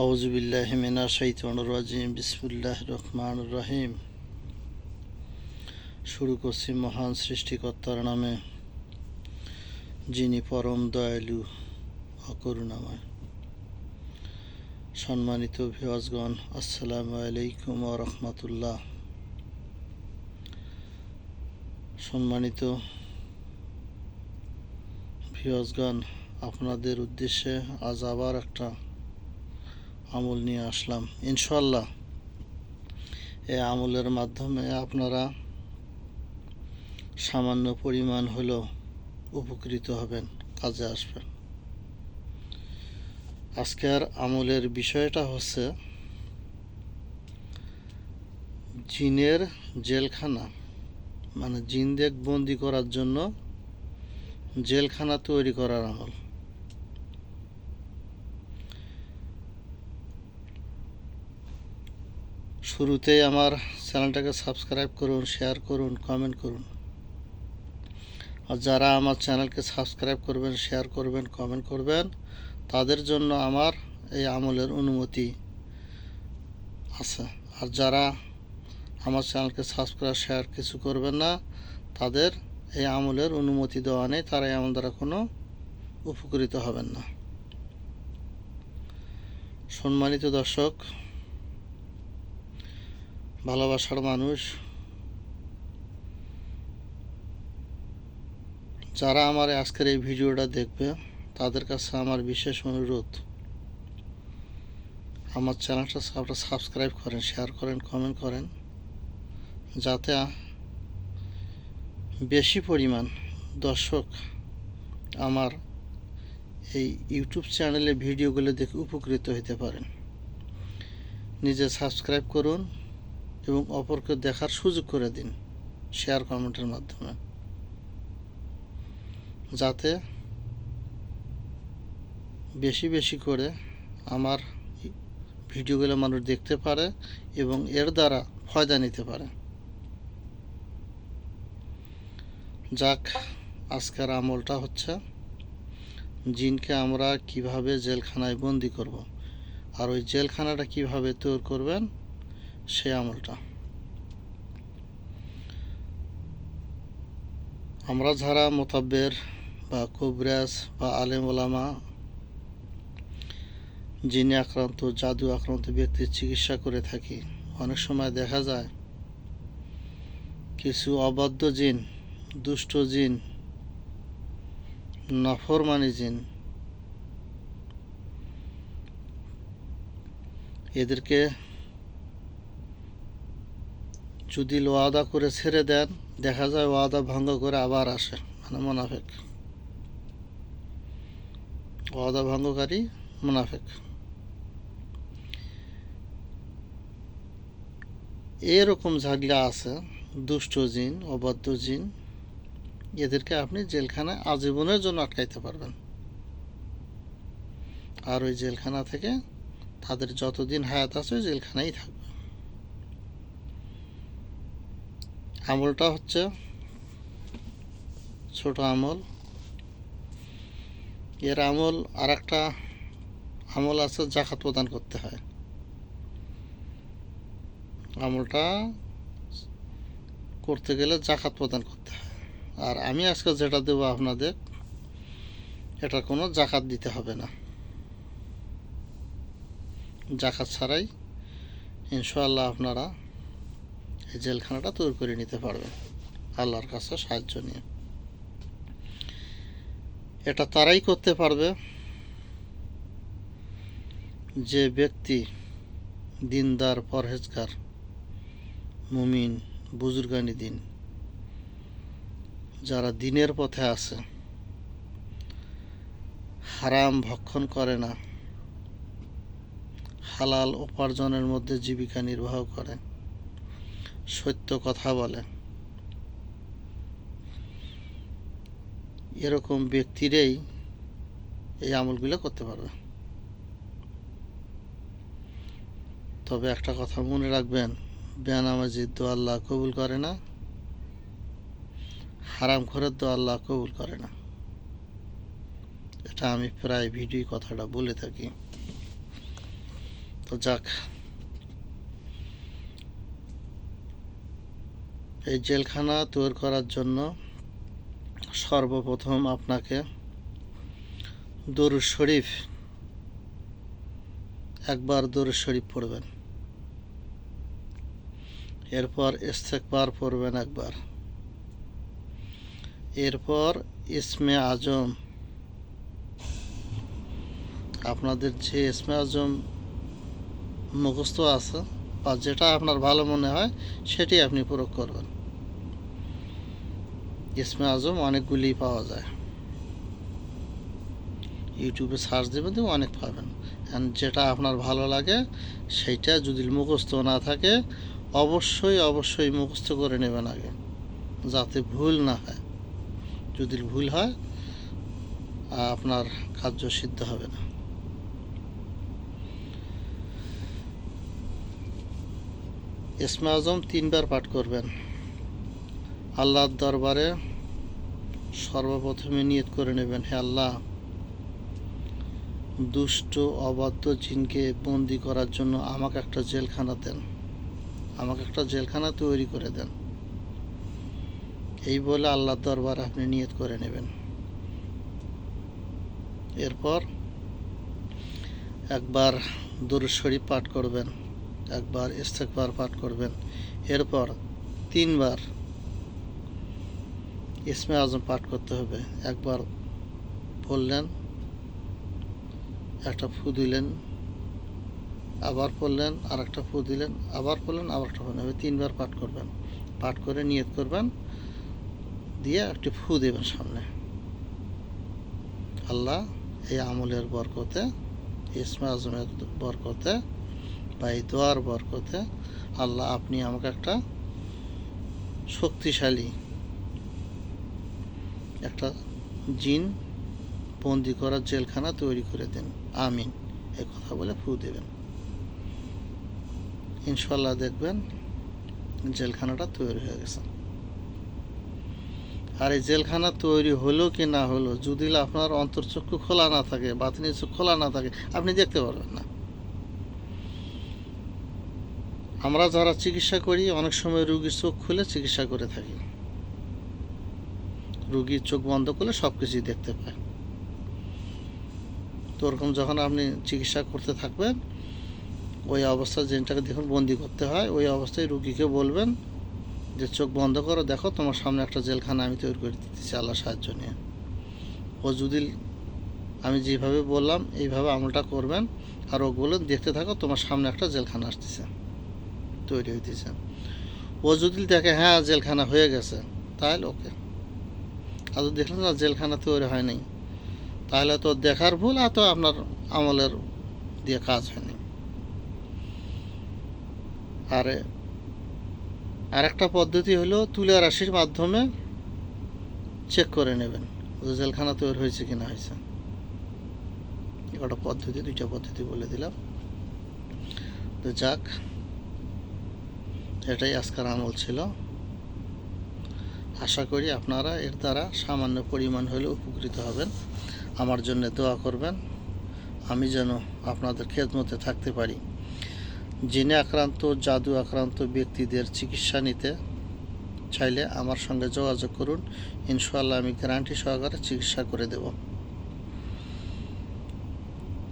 আউজুবিল্লাহ মিনা শৈতন রাজিম বিসমুল্লাহ রহমান রহিম। শুরু করছি মহান সৃষ্টিকর্তার নামে, যিনি পরম দয়ালু, অকরুণাময়। সম্মানিত ভিওয়াজগণ আসসালামু আলাইকুম রহমতুল্লাহ। সম্মানিত ভিওয়াজগণ আপনাদের উদ্দেশ্যে আজ আবার একটা আমল নিয়ে আসলাম। ইনশাল্লাহ এই আমলের মাধ্যমে আপনারা সামান্য পরিমাণ হলেও উপকৃত হবেন, কাজে আসবেন। আজকের আমলের বিষয়টা হচ্ছে জিনের জেলখানা মানে জিনদেক বন্দি করার জন্য জেলখানা তৈরি করার আমল। শুরুতেই আমার চ্যানেলটাকে সাবস্ক্রাইব করুন, শেয়ার করুন কমেন্ট করুন। আর যারা আমার চ্যানেলকে সাবস্ক্রাইব করবেন, শেয়ার করবেন কমেন্ট করবেন, তাদের জন্য আমার এই আমলের অনুমতি আছে। আর যারা আমার চ্যানেলকে সাবস্ক্রাইব, শেয়ার কিছু করবেন না, তাদের এই আমলের অনুমতি দেওয়া নেই, তারা এই দ্বারা কোনো উপকৃত হবেন না। সম্মানিত দর্শক ভালোবাসার মানুষ। যারা আমার আজকের এই ভিডিওটা দেখবে, তাদের কাছে আমার বিশেষ অনুরোধ, আমার চ্যানেলটা আপনারা সাবস্ক্রাইব করেন, শেয়ার করেন, কমেন্ট করেন, যাতে বেশি পরিমাণ দর্শক আমার এই ইউটিউব চ্যানেলে ভিডিওগুলো দেখে উপকৃত হতে পারেন। নিজে সাবস্ক্রাইব করুন এবং অপরকে দেখার সুযোগ করে দিন শেয়ার কমেন্টের মাধ্যমে। যাতে বেশি বেশি করে আমার ভিডিওগুলো মানুষ দেখতে পারে এবং এর দ্বারা ফয়দা নিতে পারে। যাক, আজকের আমলটা হচ্ছে জিনকে আমরা কীভাবে জেলখানায় বন্দি করব। আর ওই জেলখানাটা কীভাবে তৈরি করবেন সে আমলটা। আমরা যারা মোতাব্বের বা কুবরাজ বা আলেম ওলামা, জিনে আক্রান্ত, জাদু আক্রান্ত ব্যক্তির চিকিৎসা করে থাকি, অনেক সময় দেখা যায় কিছু অবাধ্য জিন, দুষ্ট জিন, নফরমানি জিন, এদেরকে যদি ওয়াদা করে ছেড়ে দেন, দেখা যায় ওয়াদা ভঙ্গ করে আবার আসে মানে মোনাফেক। ওয়াদা ভঙ্গকারী মোনাফেক। এরকম ঝাগলা আছে, দুষ্ট জিন, অবাধ্য জিন, এদেরকে আপনি জেলখানায় আজীবনের জন্য আটকাইতে পারবেন। আর ওই জেলখানা থেকে তাদের যতদিন হায়াত আছে, ওই জেলখানায় থাকবে। আমলটা হচ্ছে ছোট আমল। এর আমল আর একটা আমল আছে জাকাত প্রদান করতে হয়। আমলটা করতে গেলে জাকাত প্রদান করতে হয়। আর আমি আজকে যেটা দেবো আপনাদের, এটা কোনো জাকাত দিতে হবে না। জাকাত ছাড়াই ইনশাল্লাহ আপনারা এই জেলখানাটা তৈরি করে নিতে পারবেন আল্লাহর কাছে সাহায্য নিয়ে। এটা তারাই করতে পারবে যে ব্যক্তি, দিনদার, পরহেজগার, মুমিন, বুজুর্গানি দিন, যারা দিনের পথে আছে, হারাম ভক্ষণ করে না, হালাল উপার্জনের মধ্যে জীবিকা নির্বাহ করে। সত্য কথা বলে। এরকম ব্যক্তিরাই এই আমলগুলো করতে পারবে। তবে একটা কথা মনে রাখবেন বেনামাজির দো আল্লাহ কবুল করে না, হারাম খরের দো আল্লাহ কবুল করে না। এটা আমি প্রায় ভিডিও কথাটা বলে থাকি। তো যাক এই জেলখানা তৈরি করার জন্য সর্বপ্রথম আপনাকে দরুদ শরীফ, একবার দরুদ শরীফ পড়বেন। এরপর ইস্তেকবার পড়বেন একবার। এরপর ইসমে আজম, আপনাদের যে ইসমে আজম মুখস্থ আছে বা যেটা আপনার ভালো মনে হয়, সেটি আপনি প্রয়োগ করবেন। ইসমে আজম অনেকগুলি পাওয়া যায়। ইউটিউবে সার্চ দেবেন তো অনেক পাবেন। And যেটা আপনার ভালো লাগে, সেইটা যদি মুখস্থ না থাকে, অবশ্যই অবশ্যই মুখস্থ করে নেবেন আগে। যাতে ভুল না হয়। যদি ভুল হয়, আপনার কার্য সিদ্ধ হবে না। ইসমে আজম তিনবার পাঠ করবেন। আল্লাহর দরবারে সর্বপ্রথমে নিয়ত করে নেবেন, হে আল্লাহ, দুষ্ট, অবাধ্য জিনকে বন্দি করার জন্য আমাকে একটা জেলখানা দেন। আমাকে একটা জেলখানা তৈরি করে দেন। এই বলে আল্লাহর দরবার আপনি নিয়ত করে নেবেন। এরপর একবার দুরুদ শরীফ পাঠ করবেন, একবার ইস্তেকবার পাঠ করবেন। এরপর তিনবার ইসমে আজম পাঠ করতে হবে। একবার পড়লেন, একটা ফু দিলেন, আবার পড়লেন আর একটা ফু দিলেন, আবার পড়লেন আবার একটা ফু দিলেন। তিনবার পাঠ করবেন। পাঠ করে নিয়ত করবেন, দিয়ে একটি ফু দেবেন সামনে। আল্লাহ এই আমলের বরকতে, ইসমে আজমের বরকতে বা এই দোয়ার বরকতে, আল্লাহ আপনি আমাকে একটা শক্তিশালী একটা জিন বন্দি করার জেলখানা তৈরি করে দেন। আমিন। এই কথা বলে ফু দেবেন। ইনশাল্লাহ দেখবেন জেলখানাটা তৈরি হয়ে গেছে। আর এই জেলখানা তৈরি হলো কি না হলো, যদি আপনার অন্তর্চক্ষু খোলা না থাকে, বাতিনি চোখ খোলা না থাকে, আপনি দেখতে পারবেন না। আমরা যারা চিকিৎসা করি, অনেক সময় রুগীর চোখ খুলে চিকিৎসা করে থাকি। রুগীর চোখ বন্ধ করলে সব কিছুই দেখতে পায়। তো ওরকম যখন আপনি চিকিৎসা করতে থাকবেন, ওই অবস্থায় জিনটাকে দেখুন, বন্দি করতে হয়। ওই অবস্থায় রুগীকে বলবেন যে, চোখ বন্ধ করো, দেখো তোমার সামনে একটা জেলখানা আমি তৈরি করে দিতেছি আল্লাহ সাহায্য নিয়ে। ও যদি, আমি যেভাবে বললাম, এইভাবে আমলটা করবেন, আর ও বললেন, দেখতে থাকো, তোমার সামনে একটা জেলখানা আসতেছে, তৈরি হইতেছে। ও যদি দেখে হ্যাঁ জেলখানা হয়ে গেছে, তাহলে ওকে। আর যদি দেখলেন না জেলখানা তৈরি হয় নাই। তাহলে তো দেখার ভুল আর তো আপনার আমলের দিয়ে কাজ হয়নি আর আরেকটা পদ্ধতি হলো তুলা রাশির মাধ্যমে চেক করে নেবেন জেলখানা তৈরি হয়েছে কিনা হয়েছে। একটা পদ্ধতি, দুইটা পদ্ধতি বলে দিলাম। তো যাক, এটাই আজকের আমল ছিল। আশা করি আপনারা এর দ্বারা সামান্য পরিমাণ হলে উপকৃত হবেন। আমার জন্য দোয়া করবেন। আমি যেন আপনাদের খেদমতে থাকতে পারি। জিনে আক্রান্ত, জাদু আক্রান্ত ব্যক্তিদের চিকিৎসা নিতে চাইলে আমার সঙ্গে যোগাযোগ করুন। ইনশাল্লাহ আমি গ্যারান্টি সহকারে চিকিৎসা করে দেব।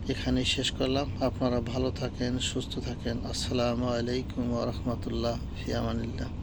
এখানেই শেষ করলাম। আপনারা ভালো থাকেন, সুস্থ থাকেন। আসসালামু আলাইকুম রহমতুল্লাহ ফিয়ামানিল্লাহ